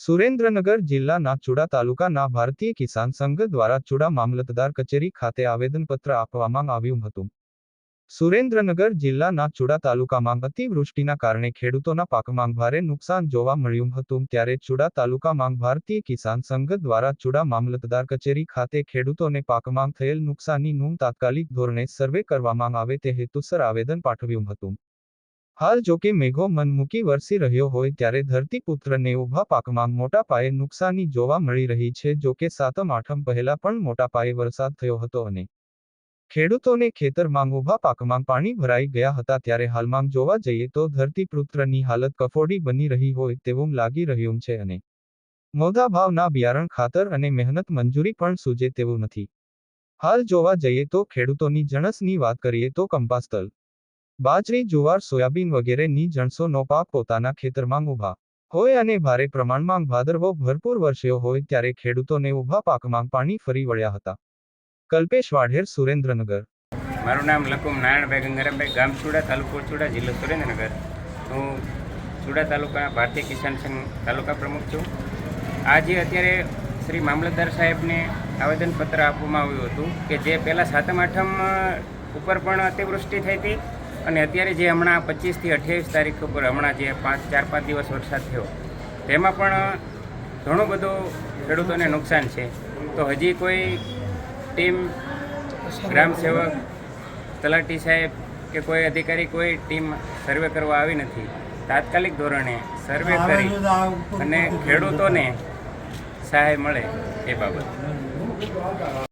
સુરેન્દ્રનગર જિલ્લાના ચુડા તાલુકાના ભારતીય કિસાન સંઘ દ્વારા ચુડા મામલતદાર કચેરી ખાતે આવેદનપત્ર આપવામાં આવ્યું હતું. સુરેન્દ્રનગર જિલ્લાના ચુડા તાલુકામાં અતિવૃષ્ટિના કારણે ખેડૂતોના પાકમાં ભારે નુકસાન જોવા મળ્યું હતું ત્યારે ચુડા તાલુકામાં ભારતીય કિસાન સંઘ દ્વારા ચુડા મામલતદાર કચેરી ખાતે ખેડૂતોને પાકમાં થયેલ નુકસાનની નુકસાનીનું તાત્કાલિક ધોરણે સર્વે કરવામાં આવે તે હેતુસર આવેદન પાઠવ્યું હતું. હાલ જો કે મેઘો મન મૂકી વરસી રહ્યો હોય ત્યારે ધરતીપુત્રને ઊભા પાકમાં મોટા પાયે નુકસાની જોવા મળી રહી છે, જો કે સાતમ, આઠમ પહેલા પણ મોટા પાયે વરસાદ થયો હતો અને ખેડૂતોને ખેતરમાં ઊભા પાકમાં પાણી ભરાઈ ગયા હતા. ત્યારે હાલમાં જોવા જઈએ તો ધરતીપુત્રની હાલત કફોડી બની રહી હોય તેવું લાગી રહ્યું છે અને મોધા ભાવના બિયારણ ખાતર અને મહેનત મંજૂરી પણ સૂજે તેવું નથી. હાલ જોવા જઈએ તો ખેડૂતોની જણસની વાત કરીએ તો કંપાસ તલ બાજરી, જુવાર, સોયાબીન વગેરેની જણસોનો પાક પોતાના ખેતરમાં ઊભા હોય અને ભારે પ્રમાણમાં ભાદરવો ભરપૂર વરસ્યો હોય ત્યારે ખેડૂતોને ઊભા પાકમાં પાણી ફરી વળ્યા હતા. કલ્પેશ વાઢેર, સુરેન્દ્રનગર. મારું નામ લકુમ નારાયણભાઈ ગંગારામભાઈ, ગામ ચુડા તાલુકો ચુડા જિલ્લો સુરેન્દ્રનગર. હું ચુડા તાલુકાના ભારતીય કિસાન સંઘ તાલુકા પ્રમુખ છું. આજે અત્યારે શ્રી મામલતદાર સાહેબને આવેદનપત્ર આપવામાં આવ્યું હતું કે જે પહેલાં સાતમ આઠમ ઉપર પણ અતિવૃષ્ટિ થઈ હતી અને અત્યારે જે હમણાં પચીસથી અઠ્યાવીસ તારીખ ઉપર હમણાં જે પાંચ ચાર પાંચ દિવસ વરસાદ થયો તેમાં પણ ઘણું બધું ખેડૂતોને નુકસાન છે. તો હજી કોઈ ટીમ ગ્રામ સેવક તલાટી સાહેબ કે કોઈ અધિકારી કોઈ ટીમ સર્વે કરવા આવી નથી. તાત્કાલિક ધોરણે સર્વે કરી અને ખેડૂતોને સહાય મળે એ બાબત.